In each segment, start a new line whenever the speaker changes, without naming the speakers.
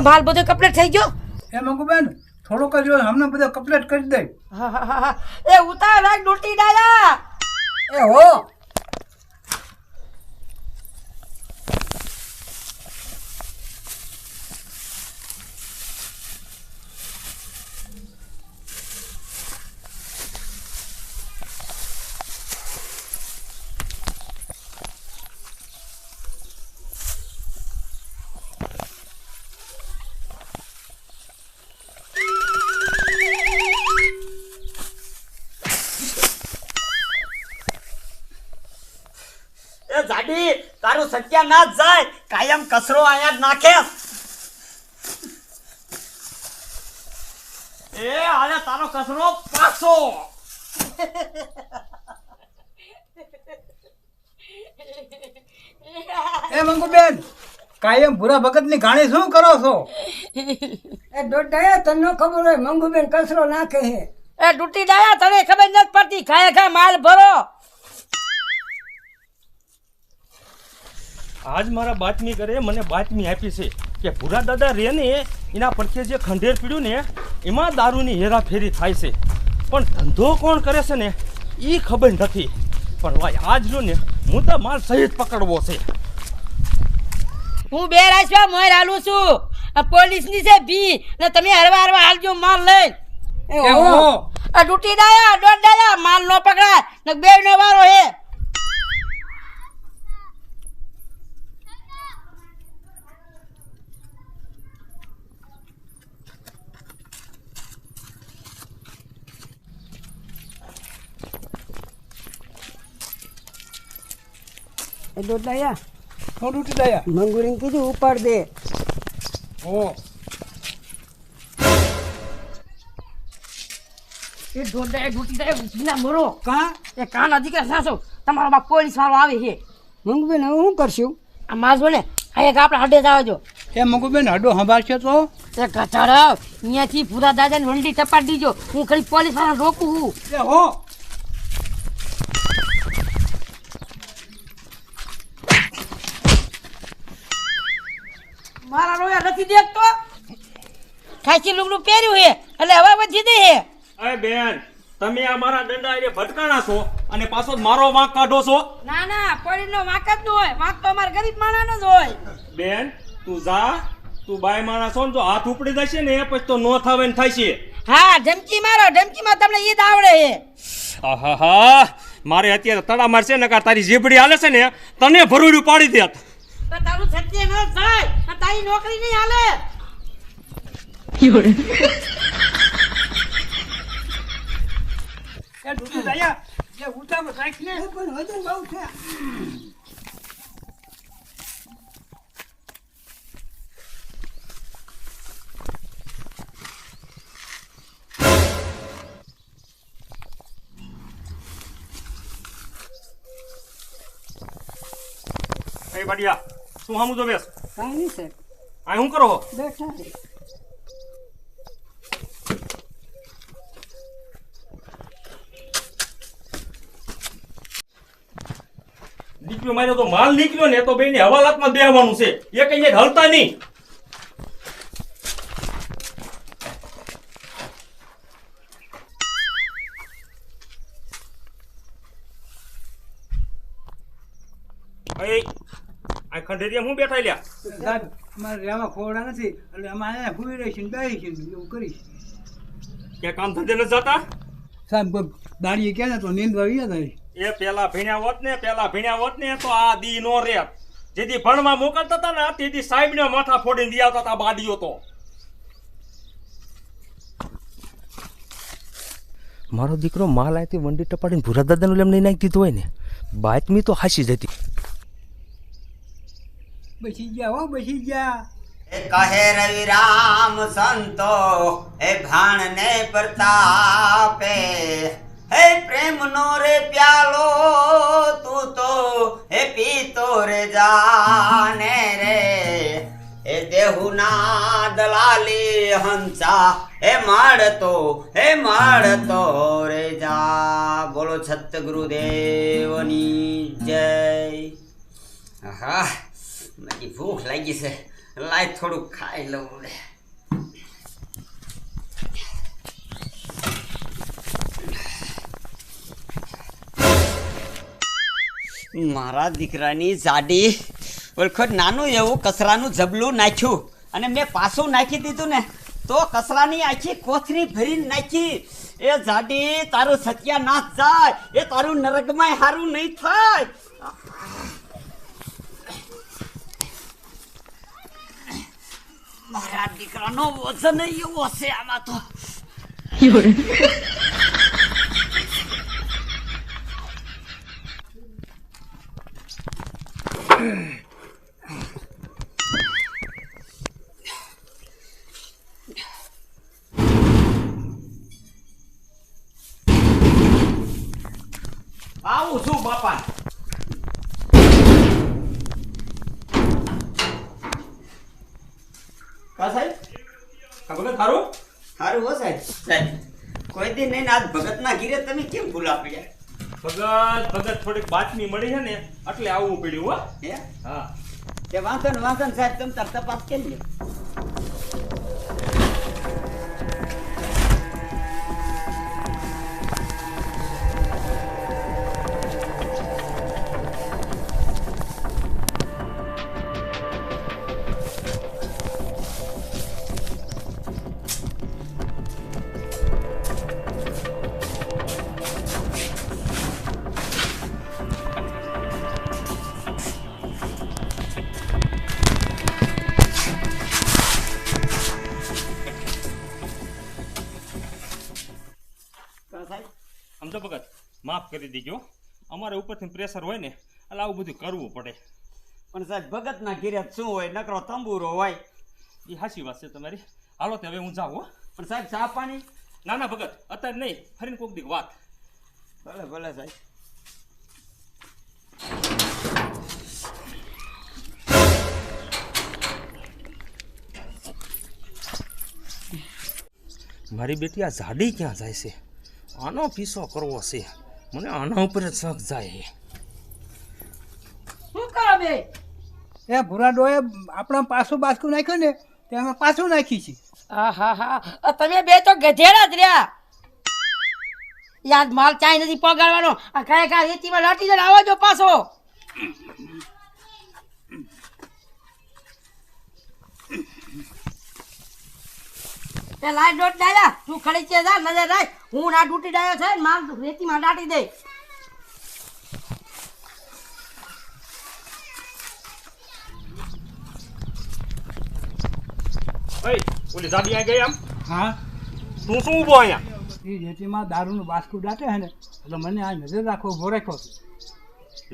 માલ બધો કમ્પ્લીટ થઈ ગયો?
એ મંગુ બેન થોડુંક જ હમણાં બધા કમ્પ્લીટ કરી દે.
હા, હા, હા. એ ઉતાર રાખ ડૂટી ડાયા.
એ હો.
તારું સત્યાનાશ જાય કાયમ કચરો અહીંયા જ નાખે. એ આલે તારો કચરો પાછો.
એ મંગુ બેન કાયમ ભૂરા ભગતની ગાણી શું કરો છો?
એ દોઢાયા તને ખબર હોય મંગુબેન કચરો નાખે હે
એ ડૂટી ડાયા તને ખબર નથી પડતી ખાય ખાય માલ ભરો.
આજ મારા બાતમી કરે મને બાતમી આપી છે કે ભૂરા દાદા રે ને એના પડખે જે ખંડેર પીડ્યું ને એમાં દારૂની હેરાફેરી થાય છે. પણ ધંધો કોણ કરે છે ને એ ખબર નથી. પણ ભાઈ આજ લો ને હું તો માલ સહિત પકડવો છે.
હું બે રાજવા મોર હાલું છું. આ પોલીસની છે ભી ને તમે હરવા હરવા હાલજો માલ લઈ
એ
એ
હો
આ ડૂટી ડાયા દોઢ ડાયા માલ નો પકડાય ને બે નો વારો હે
એ દોઢાયા
થોડું ઉઠી દયા
મંગુરીને કીધું ઉપાડ દે
ઓ
એ ડાયા ડૂટી ડાયા ઉઠીના મરો
કા
એ કાન અધિકાર સાસો તમારો બાપ પોલીસ વાળો આવે છે
મંગુબેન હવે શું કરશું
આ માસ બોલે આ એક આપણે હડે જ આવજો
એ મંગુબેન હડો સંભાળશે તો
એ કચાડો અહીંયાથી પૂરા દાદાને વંડી ટપાટ દીજો હું ખાલી પોલીસવાળા રોકું હું
એ હો
મારા રોયા નથી દેખતો? ખાસી લુગડું પહેર્યું હે એટલે હવે વધી દે હે.
અરે બેન તમે આ મારા દંડા એ ભટકાણા છો અને પાછો મારો વાંક કાઢો છો?
ના ના પોલીસનો વાંક જ ન હોય. વાંક તો અમાર ગરીબ માણસનો જ હોય.
બેન તું જા તું બાય માણસ છો ને જો હાથ ઉપડી જશે ને પછી તો નો થાવે ને છે.
હા ધમકી મારો ધમકીમાં તમને ઈદ આવડે હે.
આહાહા મારે અત્યારે તડા મારશે ને તારી જીબડી હાલે છે ને તને ભરૂડ્યું પાડી દેત.
તો તારું સત્ય ન થાય અને તારી નોકરી નહીં હાલે.
એ ઉઠી દયા જે ઉઠામાં રાખ ને.
પણ વજન બહુ છે.
શું હામું તો બેસ
કાંઈ નહીં સર
આ શું કરો
બેઠા છે.
નીકળ્યો મારે તો માલ નીકળ્યો ને તો બેને હવાલાતમાં બેહવાનું છે. એ કઈ હલતા નહીં. ખંડેરિયા હું બેઠા લ્યા?
સાહેબ અમારે રહેવા ખોડા નથી. એટલે અમારે અહીંયા ભૂઈ રહીશું બેસીશું એવું કરીશ
ક્યાં કામ ધંધે નથી જતા?
સાહેબ કોઈ દાડીએ ક્યાં ને તો નીંદવા આવ્યા થાય
એ પેલા ભીણ્યા હોત ને પેલા ભીણ્યા હોત ને તો આ દી નો રે. જેથી ભણવા મોકલતા હતા ને તેથી સાહેબ ને માથા ફોડીને દી આવતા હતા બાડીઓ તો.
મારો દીકરો માલ આયથી વંડી ટપાડીને ભૂરા દાદાનું લેમ નહીં નાખી દીધું હોય ને બાતમી તો હાસી જતી.
બેસી ગયા હો બેસી ગયા.
કહે રવિ રામ સંતો એ ભાણને પ્રતાપે, હે પ્રેમ નો રે પ્યાલો, તું તો, હે પીતો રે જાને રે. હે દેહુના દલાલી હંસા, હે મળતો હે મળતો રે જા. બોલો છત ગુરુદેવની જય. આહા. મારી ભૂખ લાગી છે. લાય થોડું ખાઈ લઉં રે મારા દીકરાની જાડી ઓળખો નાનું એવું કચરાનું જબલું નાખ્યું અને મેં પાછું નાખી દીધું ને તો કચરાની આખી કોથરી ભરીને નાખી. એ જાડી તારું સત્યાનાશ જાય, એ તારું નરકમાં હારું નહીં થાય. મારા દીકરાનો વજન એવો હશે આમાં તો આવું છું બાપા કા સાહેબ
આ ભગત
સારું હો સાહેબ. સાહેબ. કોઈ દી નહીં આજ ભગતના ઘીરે તમે કેમ ભૂલા પડ્યા
ભગત ભગત થોડીક બાતમી મળી છે ને એટલે આવવું પડ્યું હો.
હે?
હા.
તે વાંચન વાંચન સાહેબ તમે તપાસ કરી લ્યો.
આમ ભગત માફ કરી દેજો. અમારે ઉપરથી પ્રેશર હોય ને એટલે આવું બધું કરવું પડે.
પણ સાહેબ ભગતના ઘીરે શું હોય? નકરો તંબુરો હોય.
એ હાસી વાત છે તમારી. હાલો તે હવે હું જાઉં હો.
પણ સાહેબ ચા પાણી?
ના ના ભગત અત્યારે નહીં. ફરીને કોક દીક વાત.
ભલે ભલે સાહેબ.
મારી બેટી આ જાડી ક્યાં જાય છે? આનો પીસો કરવો છે. મને આના ઉપર જ શક જાય.
શું કરો બે?
એ ભૂરા ડોએ આપણા પાછું બાસકું નાખ્યું ને તે અમે પાછું નાખી છે.
આહાહા. તમે બે તો ગધેડા જ રહ્યા. યાદ માલ ચાય નથી પગાડવાનો. આ કાંઈ કયા રેતીમાં લાટી જઈને આવો જો પાછો. એ લાઈટ દોટ ડાયા તું ખડી છે જા નજર રાખ. હું ના ડૂટી ડાયો છે માલ રેતીમાં દાટી દે.
ઓય ઓલી જાડી આ ગઈ આમ.
હા?
તું શું ઊભો અહીંયા?
એ રેતીમાં દારૂનું બાસકું દાટે હે ને એટલે મને આ નજર રાખો ઊભો રાખ્યો.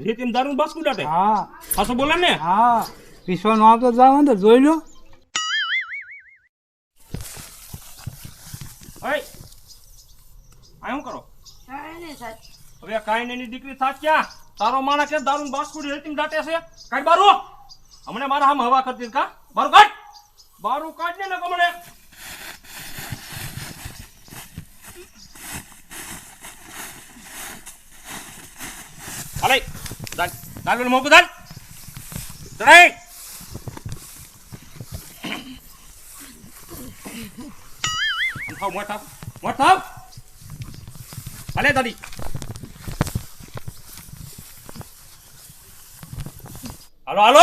રેતીમ દારૂ બાસ્કુ દાટે?
હા.
પાછો બોલે ને.
હા. પીસવાનો આવતો જાવ અંદર જોઈ લો
ઓય આ શું કરો
કાંઈ નહીં સાહેબ
હવે કાંઈ નહીં દીકરી થાક તારો માણા કે દારૂ બાસ્કુડી રેતીમ દાટે છે. કાઢ બારું હમણે મારા હામ હવા કરતી કા? બારું કાઢ. બારું કાઢ ને થાવ મોટ. મોટ. હાલે દાદી. હાલો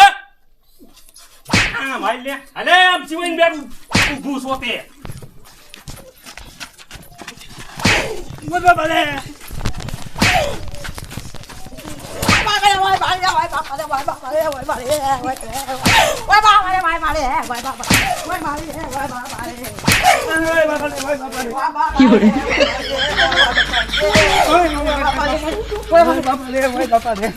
હાલો ભાઈ લે. હાલે આમ જીવન બેઠું. ઊભું સોતે મજા ભલે
બાપા રે ઓય બાપા રે